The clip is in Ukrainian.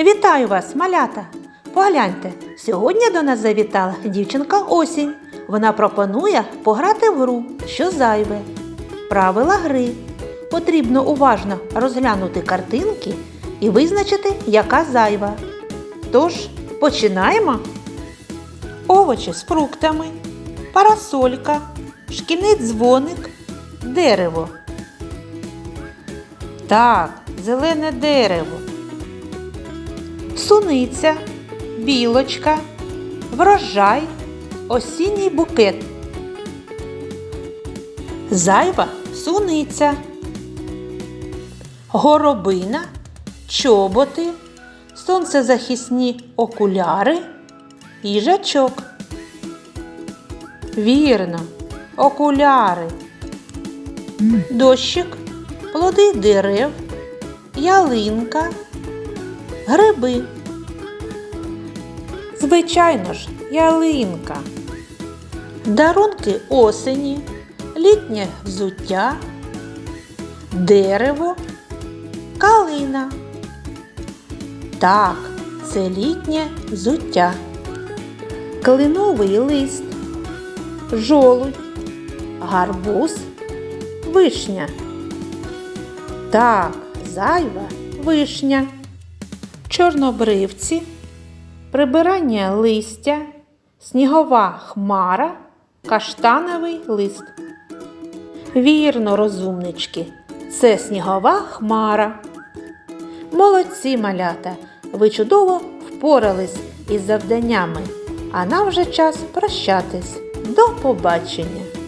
Вітаю вас, малята! Погляньте, сьогодні до нас завітала дівчинка осінь. Вона пропонує пограти в гру, що зайве. Правила гри. Потрібно уважно розглянути картинки і визначити, яка зайва. Тож, починаємо. Овочі з фруктами, парасолька, шкільний дзвоник, дерево. Так, зелене дерево суниця, білочка, врожай, осінній букет. Зайва суниця, горобина, чоботи, сонцезахисні окуляри, їжачок. Вірно, окуляри, дощик, плоди дерев, ялинка, гриби. Звичайно ж, ялинка. Дарунки осені, літнє взуття, дерево, калина. Так, це літнє взуття. Клиновий лист, жолудь, гарбуз, вишня. Так, зайва вишня чорнобривці, прибирання листя, снігова хмара, каштановий лист. Вірно, розумнички, це снігова хмара. Молодці малята, ви чудово впорались із завданнями, а нам вже час прощатись. До побачення!